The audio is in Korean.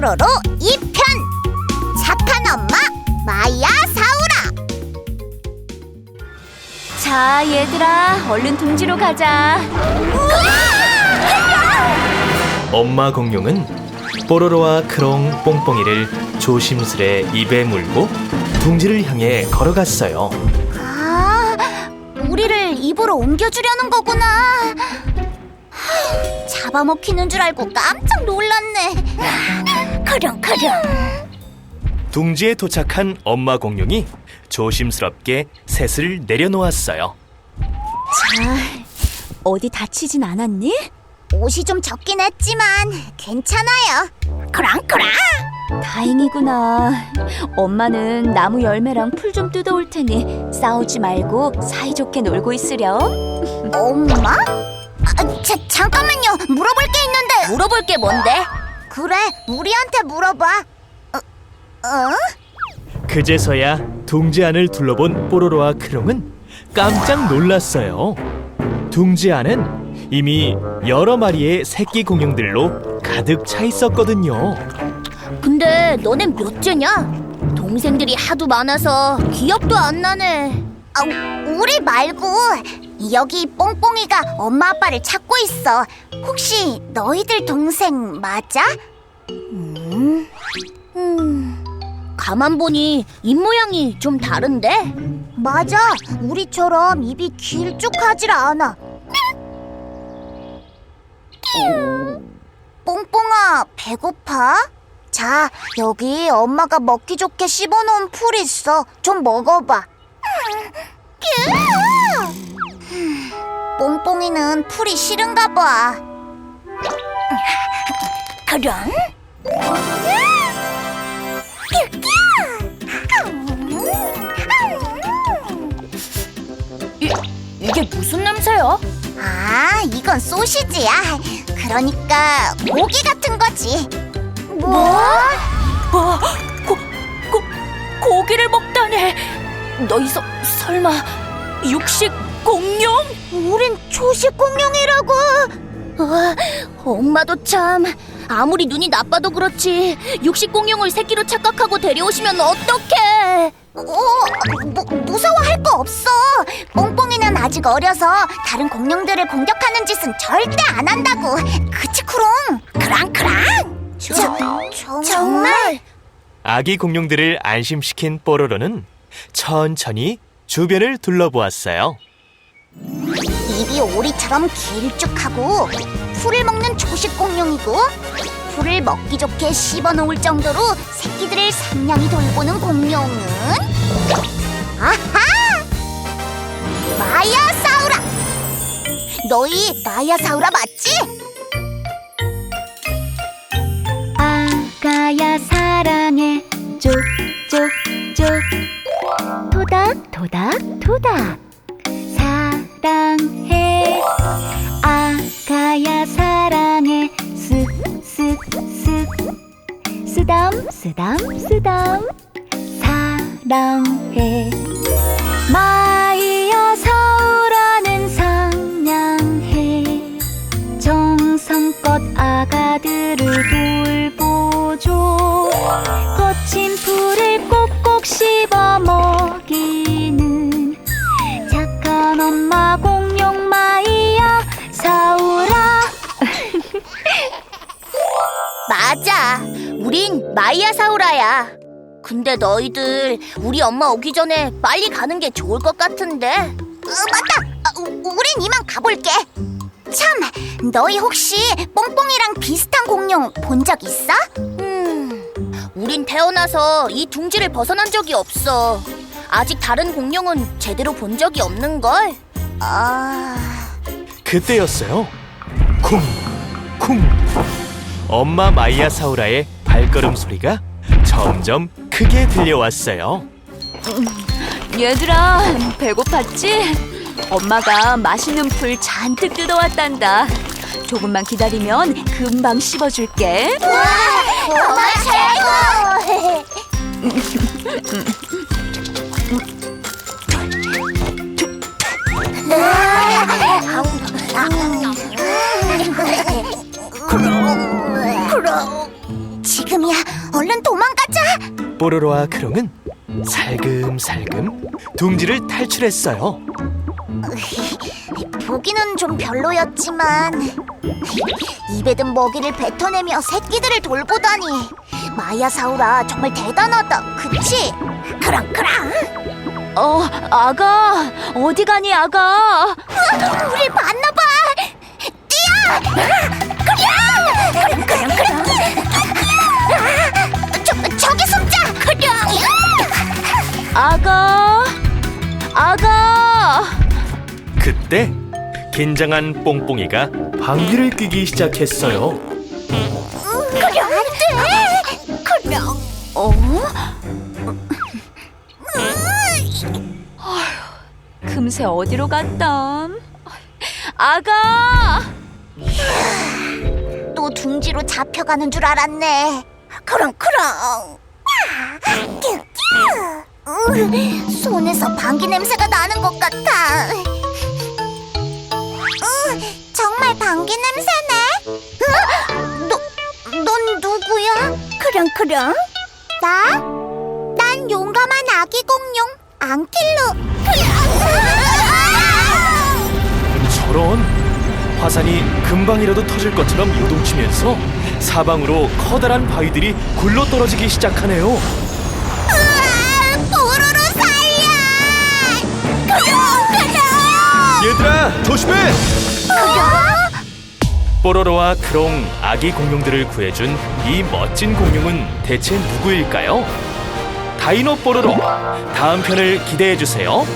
뽀로로 2편 착한 엄마 마야 사우라 자, 얘들아, 얼른 둥지로 가자. 엄마 공룡은 뽀로로와 크롱, 뽕뽕이를 조심스레 입에 물고 둥지를 향해 걸어갔어요. 아 우리를 입으로 옮겨주려는 거구나 하, 잡아먹히는 줄 알고 깜짝 놀랐네 커령커령 둥지에 도착한 엄마 공룡이 조심스럽게 셋을 내려놓았어요. 자, 어디 다치진 않았니? 옷이 좀 적긴 했지만 괜찮아요 크랑크랑 다행이구나. 엄마는 나무 열매랑 풀 좀 뜯어올 테니 싸우지 말고 사이좋게 놀고 있으렴. 엄마? 아, 자, 잠깐만요 물어볼 게 있는데 물어볼 게 뭔데? 그래 우리한테 물어봐 어? 어? 그제서야 둥지 안을 둘러본 뽀로로와 크롱은 깜짝 놀랐어요. 둥지 안은 이미 여러 마리의 새끼 공룡들로 가득 차 있었거든요. 근데 너넨 몇 째냐? 동생들이 하도 많아서 기억도 안 나네. 아, 우리 말고 여기 뽕뽕이가 엄마 아빠를 찾고 있어. 혹시 너희들 동생 맞아? 음, 가만 보니 입 모양이 좀 다른데? 맞아. 우리처럼 입이 길쭉하질 않아. 뽕뽕아, 배고파? 자, 여기 엄마가 먹기 좋게 씹어놓은 풀 있어. 좀 먹어봐. 뽕뽕이는 풀이 싫은가 봐. 그럼? 이게 무슨 냄새야? 아, 이건 소시지야. 그러니까 고기 같은 거지. 뭐? 어, 고, 고, 고기를 먹다니. 너희 서, 설마 육식 공룡? 우린 초식 공룡이라고. 아, 엄마도 참 아무리 눈이 나빠도 그렇지 육식 공룡을 새끼로 착각하고 데려오시면 어떡해? 어, 무, 무서워할 거 없어. 뽕뽕이는 아직 어려서 다른 공룡들을 공격하는 짓은 절대 안 한다고. 그치, 크롱? 크랑크랑. 저, 정말? 정말? 아기 공룡들을 안심시킨 뽀로로는 천천히 주변을 둘러보았어요. 입이 오리처럼 길쭉하고 풀을 먹는 초식 공룡이고 풀을 먹기 좋게 씹어 놓을 정도로 새끼들을 상냥히 돌보는 공룡은 아하! 마야사우라! 너희 마야사우라 맞지? 아가야 쓰담 쓰담 쓰담. 사랑해. 마이야 사우라는 상냥해. 정성껏 아가들을 돌보죠. 거친 풀을 꼭꼭 씹어 먹이는 착한 엄마 공룡 마이야 사우라. 맞아. 우린 마이야 사우라야. 근데 너희들 우리 엄마 오기 전에 빨리 가는 게 좋을 것 같은데 어, 맞다. 어, 우- 우린 이만 가볼게. 참, 너희 혹시 뽕뽕이랑 비슷한 공룡 본 적 있어? 음, 우린 태어나서 이 둥지를 벗어난 적이 없어. 아직 다른 공룡은 제대로 본 적이 없는 걸. 아, 그때였어요. 쿵, 쿵. 엄마 마이야 사우라의 발걸음 소리가 점점 크게 들려왔어요. 얘들아, 배고팠지? 엄마가 맛있는 풀 잔뜩 뜯어왔단다. 조금만 기다리면 금방 씹어줄게. 정말 최고! 뽀로로와 크롱은 살금살금 둥지를 탈출했어요. 보기는 좀 별로였지만 입에 든 먹이를 뱉어내며 새끼들을 돌보다니 마야사우라 정말 대단하다. 그치? 그랑그랑. 어, 아가, 어디 가니, 아가? 우리 만나봐. 뛰어. 그냥. 그냥 그냥 아가, 아가. 그때 긴장한 뽕뽕이가 방귀를 뀌기 시작했어요. 그냥 안 돼. 그냥. 어? 금세 어디로 갔담? 아가! 또 둥지로 잡혀가는 줄 알았네. 그럼 그럼. 으, 손에서 방귀 냄새가 나는 것 같아. 으, 정말 방귀 냄새네. 으, 너, 넌 누구야? 그럼 그럼. 나? 난 용감한 아기 공룡 앙킬루. 저런 화산이 금방이라도 터질 것처럼 요동치면서 사방으로 커다란 바위들이 굴러 떨어지기 시작하네요. 얘들아 조심해! 뽀로로와 크롱 아기 공룡들을 구해준 이 멋진 공룡은 대체 누구일까요? 다이노 뽀로로 다음 편을 기대해 주세요.